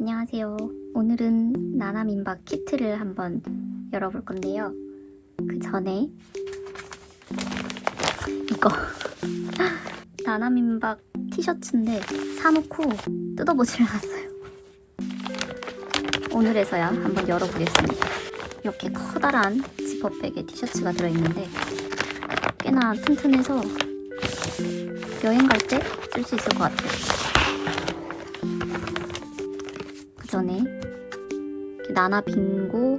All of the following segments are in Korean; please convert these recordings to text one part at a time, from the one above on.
안녕하세요. 오늘은 나나민박 키트를 한번 열어볼 건데요. 그 전에 이거 나나민박 티셔츠인데 사놓고 뜯어보질 않았어요. 오늘에서야 한번 열어보겠습니다. 이렇게 커다란 지퍼백에 티셔츠가 들어있는데 꽤나 튼튼해서 여행 갈 때 쓸 수 있을 것 같아요. 나나 빙고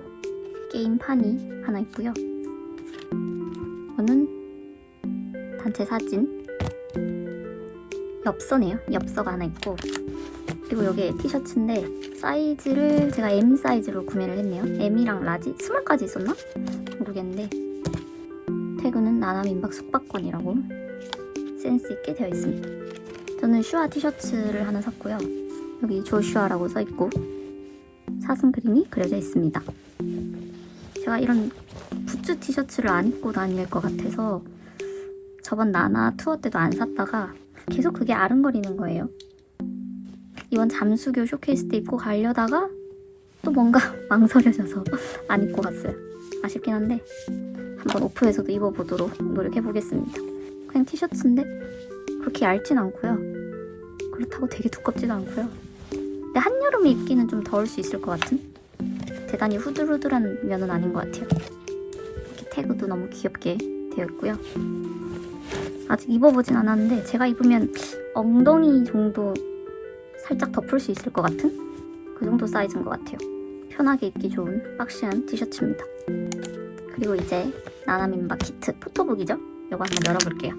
게임판이 하나 있고요. 이거는 단체 사진, 엽서네요. 엽서가 하나 있고 그리고 여기 티셔츠인데 사이즈를 제가 M 사이즈로 구매를 했네요. M이랑 라지, 스몰까지 있었나? 모르겠는데 태그는 나나민박 숙박권이라고 센스 있게 되어 있습니다. 저는 슈아 티셔츠를 하나 샀고요. 여기 조슈아라고 써 있고 사슴 그림이 그려져 있습니다. 제가 이런 부츠 티셔츠를 안 입고 다닐 것 같아서 저번 나나 투어 때도 안 샀다가 계속 그게 아른거리는 거예요. 이번 잠수교 쇼케이스 때 입고 가려다가 또 뭔가 망설여져서 안 입고 갔어요. 아쉽긴 한데 한번 오프에서도 입어보도록 노력해보겠습니다. 그냥 티셔츠인데 그렇게 얇진 않고요. 그렇다고 되게 두껍지도 않고요. 근데 한여름에 입기는 좀 더울 수 있을 것 같은? 대단히 후들후들한 면은 아닌 것 같아요. 이렇게 태그도 너무 귀엽게 되어 있고요. 아직 입어보진 않았는데 제가 입으면 엉덩이 정도 살짝 덮을 수 있을 것 같은 그 정도 사이즈인 것 같아요. 편하게 입기 좋은 박시한 티셔츠입니다. 그리고 이제 나나민박 키트 포토북이죠? 이거 한번 열어볼게요.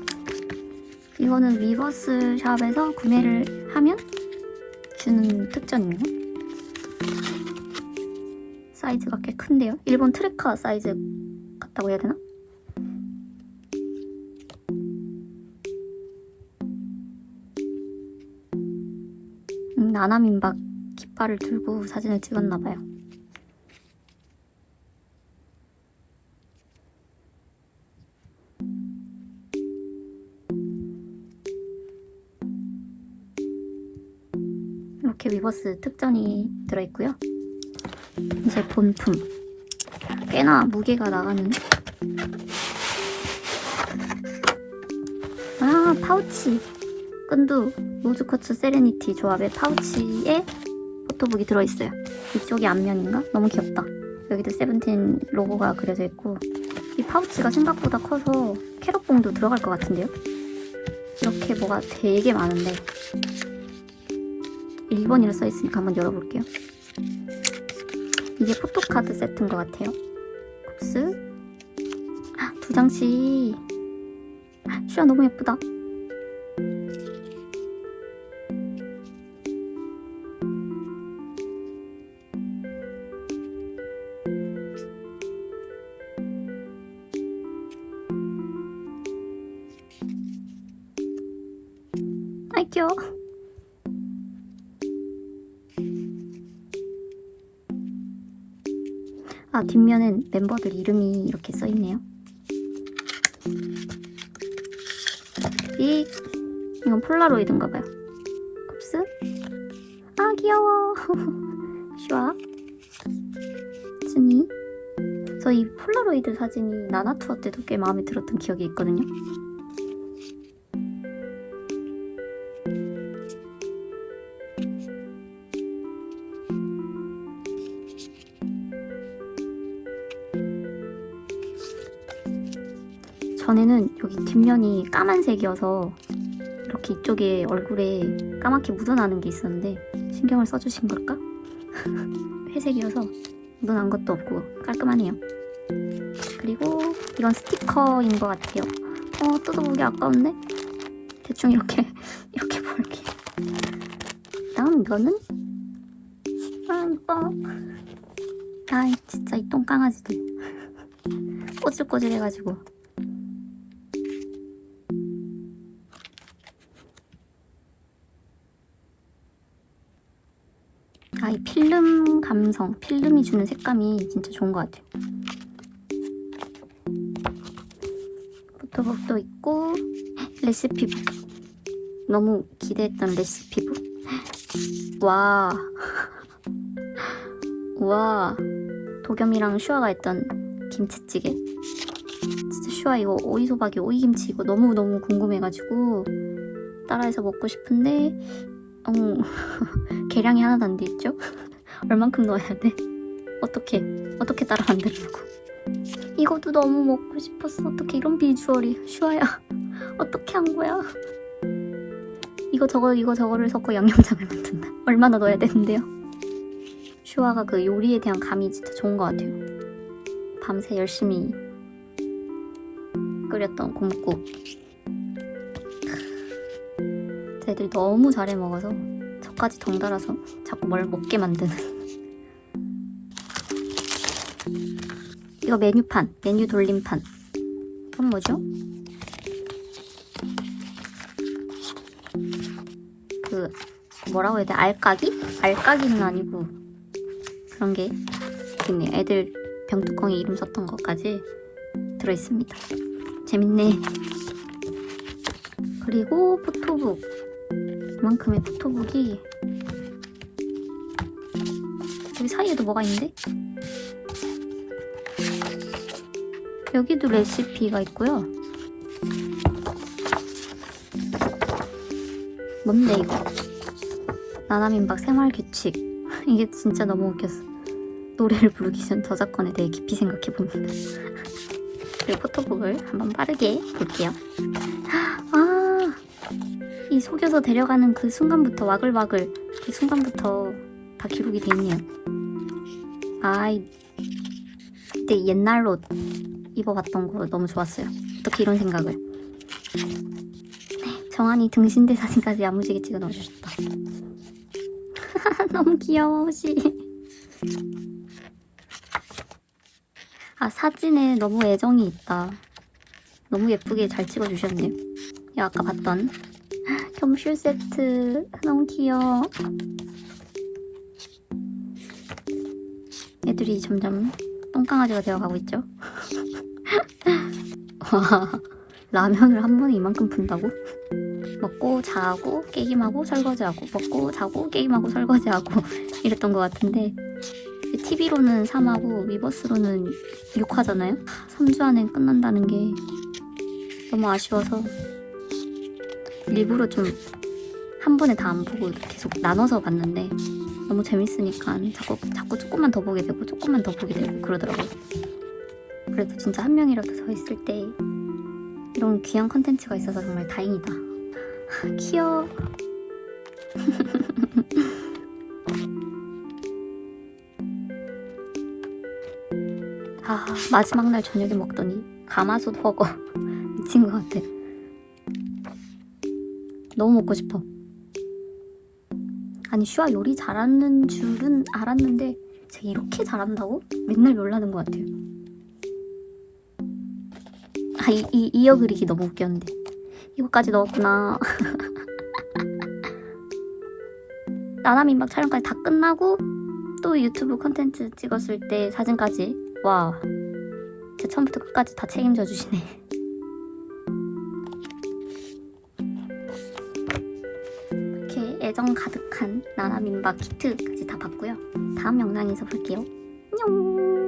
이거는 위버스 샵에서 구매를 하면 주는 특전이네요. 사이즈가 꽤 큰데요? 일본 트레카 사이즈 같다고 해야 되나? 음, 나나민박 깃발을 들고 사진을 찍었나봐요. 이렇게 위버스 특전이 들어있고요. 이제 본품. 꽤나 무게가 나가는. 아, 파우치. 끈두 로즈커츠 세레니티 조합의 파우치에 포토북이 들어있어요. 이쪽이 앞면인가? 너무 귀엽다. 여기도 세븐틴 로고가 그려져 있고 이 파우치가 생각보다 커서 캐럿봉도 들어갈 것 같은데요? 이렇게 뭐가 되게 많은데 1번이라 써있으니까 한번 열어볼게요. 이게 포토카드 세트인 것 같아요. kup스 아, 두 장씩 아, 슈아 너무 예쁘다. 아이 귀여워. 아 뒷면은 멤버들 이름이 이렇게 써있네요. 이 이건 폴라로이드인가봐요. kup스 아 귀여워. 슈아 스니 저 이 폴라로이드 사진이 나나 투어 때도 꽤 마음에 들었던 기억이 있거든요. 전에는 여기 뒷면이 까만색이어서 이렇게 이쪽에 얼굴에 까맣게 묻어나는 게 있었는데 신경을 써주신 걸까? 회색이어서 묻어난 것도 없고 깔끔하네요. 그리고 이건 스티커인 것 같아요. 어 뜯어보기 아까운데? 대충 이렇게 이렇게 볼게요. 다음 이거는 아 이뻐. 아 진짜 이 똥강아지들 꼬질꼬질해가지고 아, 이 필름 감성, 필름이 주는 색감이 진짜 좋은 것 같아요. 포토북도 있고, 레시피북. 너무 기대했던 레시피북. 와, 우와 도겸이랑 슈아가 했던 김치찌개 진짜 슈아 이거 오이소박이 오이김치 이거 너무너무 궁금해가지고 따라해서 먹고 싶은데 어, 계량이 하나도 안 돼 있죠? 얼만큼 넣어야 돼? 어떻게 어떻게 따라 만들려고 이것도 너무 먹고 싶었어 어떻게 이런 비주얼이 슈아야 어떻게 한 거야 이거 저거 이거 저거를 섞어 양념장을 만든다 얼마나 넣어야 되는데요? 슈아가 그 요리에 대한 감이 진짜 좋은 것 같아요 밤새 열심히 끓였던 곰국 애들이 너무 잘해 먹어서 저까지 덩달아서 자꾸 뭘 먹게 만드는. 이거 메뉴판 메뉴 돌림판. 이건 뭐죠? 그 뭐라고 해야 돼? 알까기? 알까기는 아니고 그런 게 있네요 애들 병뚜껑에 이름 썼던 것까지 들어있습니다. 재밌네. 그리고 포토북. 이만큼의 포토북이 여기 사이에도 뭐가 있는데? 여기도 레시피가 있고요. 뭔데 이거? 나나민박 생활규칙. 이게 진짜 너무 웃겼어. 노래를 부르기 전 저작권에 대해 깊이 생각해봅니다. 그리고 포토북을 한번 빠르게 볼게요. 아, 이 속여서 데려가는 그 순간부터 와글와글 그 순간부터 다 기록이 돼 있네요. 아이, 그때 옛날 옷 입어봤던 거 너무 좋았어요. 어떻게 이런 생각을. 네, 정한이 등신대 사진까지 야무지게 찍어 넣어주셨다. 너무 귀여워, 혹시. 아, 사진에 너무 애정이 있다. 너무 예쁘게 잘 찍어주셨네요. 이 아까 봤던 겸슈 세트 너무 귀여워. 애들이 점점 똥강아지가 되어가고 있죠. 와, 라면을 한 번에 이만큼 푼다고? 먹고 자고 게임하고 설거지하고 먹고 자고 게임하고 설거지하고 이랬던 것 같은데 TV로는 3하고 위버스로는 6화잖아요? 3주 안에 끝난다는 게 너무 아쉬워서 일부러 좀 한 번에 다 안 보고 계속 나눠서 봤는데 너무 재밌으니까 자꾸 자꾸 조금만 더 보게 되고 조금만 더 보게 되고 그러더라고요. 그래도 진짜 한 명이라도 더 있을 때 이런 귀한 컨텐츠가 있어서 정말 다행이다. 귀여워. 아 마지막 날 저녁에 먹더니 가마솥 버거 미친 것 같아. 너무 먹고 싶어. 아니 슈아 요리 잘하는 줄은 알았는데 제가 이렇게 잘한다고? 맨날 놀라는 것 같아요. 아, 이, 이 이어 그리기 너무 웃겼는데 이거까지 넣었구나. 나나민박 촬영까지 다 끝나고 또 유튜브 컨텐츠 찍었을 때 사진까지 와, 제 처음부터 끝까지 다 책임져 주시네. 애정 가득한 나나민박 키트까지 다 봤고요. 다음 영상에서 볼게요. 안녕.